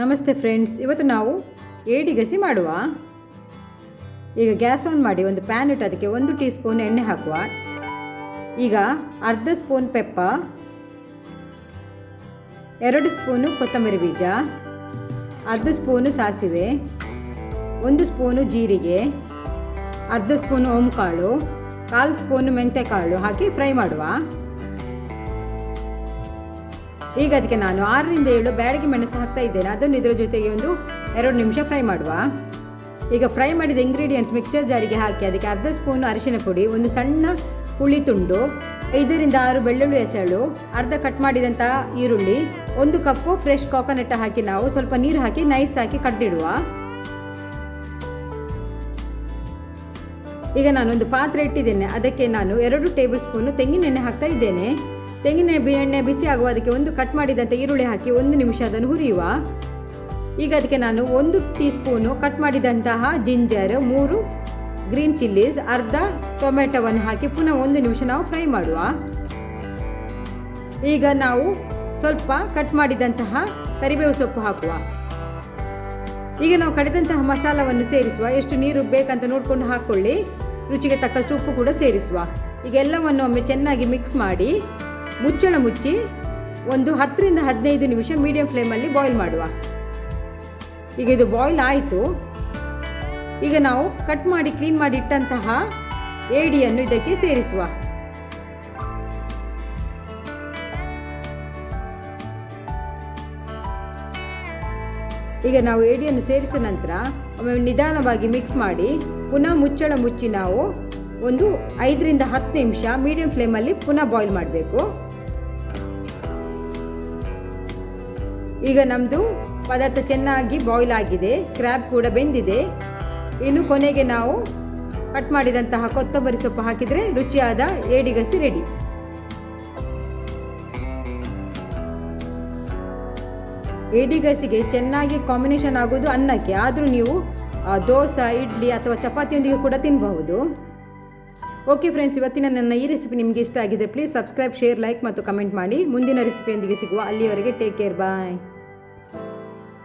ನಮಸ್ತೆ ಫ್ರೆಂಡ್ಸ್, ಇವತ್ತು ನಾವು ಏಡಿ ಗಸಿ ಮಾಡುವ. ಈಗ ಗ್ಯಾಸ್ ಆನ್ ಮಾಡಿ ಒಂದು ಪ್ಯಾನ್ ಇಟ್ಟು ಅದಕ್ಕೆ ಒಂದು ಟೀ ಸ್ಪೂನ್ ಎಣ್ಣೆ ಹಾಕುವ. ಈಗ ಅರ್ಧ ಸ್ಪೂನ್ ಪೆಪ್ಪ ಎರಡು ಸ್ಪೂನು ಕೊತ್ತಂಬರಿ ಬೀಜ, ಅರ್ಧ ಸ್ಪೂನು ಸಾಸಿವೆ, ಒಂದು ಸ್ಪೂನು ಜೀರಿಗೆ, ಅರ್ಧ ಸ್ಪೂನು ಓಂಕಾಳು, ಕಾಲು ಸ್ಪೂನು ಮೆಂತೆಕಾಳು ಹಾಕಿ ಫ್ರೈ ಮಾಡುವ. ಈಗ ಅದಕ್ಕೆ ನಾನು ಆರರಿಂದ ಏಳು ಬ್ಯಾಡಗಿ ಮೆಣಸು ಹಾಕ್ತಾ ಇದ್ದೇನೆ. ಅದನ್ನು ಇದರ ಜೊತೆಗೆ ಒಂದು ಎರಡು ನಿಮಿಷ ಫ್ರೈ ಮಾಡುವ. ಈಗ ಫ್ರೈ ಮಾಡಿದ ಇಂಗ್ರೀಡಿಯೆಂಟ್ಸ್ ಮಿಕ್ಸರ್ ಜಾರಿಗೆ ಹಾಕಿ, ಅದಕ್ಕೆ ಅರ್ಧ ಸ್ಪೂನು ಅರಿಶಿನ ಪುಡಿ, ಒಂದು ಸಣ್ಣ ಹುಳಿ ತುಂಡು, ಐದರಿಂದ ಆರು ಬೆಳ್ಳುಳ್ಳಿ ಎಸಳು ಅರ್ಧ ಕಟ್ ಮಾಡಿದಂಥ ಈರುಳ್ಳಿ, ಒಂದು ಕಪ್ಪು ಫ್ರೆಶ್ ಕೋಕೋನಟ್ ಹಾಕಿ ನಾವು ಸ್ವಲ್ಪ ನೀರು ಹಾಕಿ ನೈಸ್ ಹಾಕಿ ಕಡ್ದಿಡುವ. ಈಗ ನಾನೊಂದು ಪಾತ್ರೆ ಇಟ್ಟಿದ್ದೇನೆ. ಅದಕ್ಕೆ ನಾನು ಎರಡು ಟೇಬಲ್ ಸ್ಪೂನು ತೆಂಗಿನೆಣ್ಣೆ ಹಾಕ್ತಾ ಇದ್ದೇನೆ. ತೆಂಗಿನ ಎಣ್ಣೆ ಬಿಸಿ ಆಗುವ ಅದಕ್ಕೆ ಒಂದು ಕಟ್ ಮಾಡಿದಂಥ ಈರುಳ್ಳಿ ಹಾಕಿ ಒಂದು ನಿಮಿಷ ಅದನ್ನು ಹುರಿಯುವ. ಈಗ ಅದಕ್ಕೆ ನಾನು ಒಂದು ಟೀ ಸ್ಪೂನು ಕಟ್ ಮಾಡಿದಂತಹ ಜಿಂಜರ್, ಮೂರು ಗ್ರೀನ್ ಚಿಲ್ಲೀಸ್, ಅರ್ಧ ಟೊಮೆಟೊವನ್ನು ಹಾಕಿ ಪುನಃ ಒಂದು ನಿಮಿಷ ನಾವು ಫ್ರೈ ಮಾಡುವ. ಈಗ ನಾವು ಸ್ವಲ್ಪ ಕಟ್ ಮಾಡಿದಂತಹ ಕರಿಬೇವು ಸೊಪ್ಪು ಹಾಕುವ. ಈಗ ನಾವು ಕಡಿದಂತಹ ಮಸಾಲವನ್ನು ಸೇರಿಸುವ. ಎಷ್ಟು ನೀರು ಬೇಕಂತ ನೋಡಿಕೊಂಡು ಹಾಕ್ಕೊಳ್ಳಿ ರುಚಿಗೆ ತಕ್ಕಷ್ಟು ಉಪ್ಪು ಕೂಡ ಸೇರಿಸುವ. ಈಗ ಎಲ್ಲವನ್ನು ಒಮ್ಮೆ ಚೆನ್ನಾಗಿ ಮಿಕ್ಸ್ ಮಾಡಿ. ಮುಚ್ಚಳ ಮುಚ್ಚಿ ಒಂದು ಹತ್ತರಿಂದ ಹದಿನೈದು ನಿಮಿಷ ಮೀಡಿಯಂ ಫ್ಲೇಮಲ್ಲಿ ಬಾಯ್ಲ್ ಮಾಡುವ. ಈಗ ಇದು ಬಾಯ್ಲ್ ಆಯಿತು. ಈಗ ನಾವು ಕಟ್ ಮಾಡಿ ಕ್ಲೀನ್ ಮಾಡಿ ಇಟ್ಟಂತಹ ಏಡಿಯನ್ನು ಇದಕ್ಕೆ ಸೇರಿಸುವ. ಈಗ ನಾವು ಏಡಿಯನ್ನು ಸೇರಿಸಿದ ನಂತರ ಒಮ್ಮೆ ನಿಧಾನವಾಗಿ ಮಿಕ್ಸ್ ಮಾಡಿ, ಪುನಃ ಮುಚ್ಚಳ ಮುಚ್ಚಿ ನಾವು ಒಂದು ಐದರಿಂದ ಹತ್ತು ನಿಮಿಷ ಮೀಡಿಯಂ ಫ್ಲೇಮಲ್ಲಿ ಪುನಃ ಬಾಯ್ಲ್ ಮಾಡಬೇಕು. ಈಗ ನಮ್ಮದು ಪದಾರ್ಥ ಚೆನ್ನಾಗಿ ಬಾಯ್ಲ್ ಆಗಿದೆ ಕ್ರ್ಯಾಬ್ ಕೂಡ ಬೆಂದಿದೆ. ಇನ್ನು ಕೊನೆಗೆ ನಾವು ಕಟ್ ಮಾಡಿದಂತಹ ಕೊತ್ತಂಬರಿ ಸೊಪ್ಪು ಹಾಕಿದರೆ ರುಚಿಯಾದ ಏಡಿಗಸಿ ರೆಡಿ ಏಡಿಗಸಿಗೆ ಚೆನ್ನಾಗಿ ಕಾಂಬಿನೇಷನ್ ಆಗೋದು ಅನ್ನಕ್ಕೆ, ಆದರೂ ನೀವು ದೋಸೆ, ಇಡ್ಲಿ ಅಥವಾ ಚಪಾತಿಯೊಂದಿಗೆ ಕೂಡ ತಿನ್ನಬಹುದು ಓಕೆ ಫ್ರೆಂಡ್ಸ್ ಇವತ್ತಿನ ನನ್ನ ಈ ರೆಸಿಪಿ ನಿಮಗೆ ಇಷ್ಟ ಆಗಿದೆ ಪ್ಲೀಸ್ ಸಬ್ಸ್ಕ್ರೈಬ್ ಶೇರ್ ಲೈಕ್ ಮತ್ತು ಕಮೆಂಟ್ ಮಾಡಿ. ಮುಂದಿನ ರೆಸಿಪಿಯೊಂದಿಗೆ ಸಿಗುವ ಅಲ್ಲಿಯವರೆಗೆ ಟೇಕ್ ಕೇರ್ ಬಾಯ್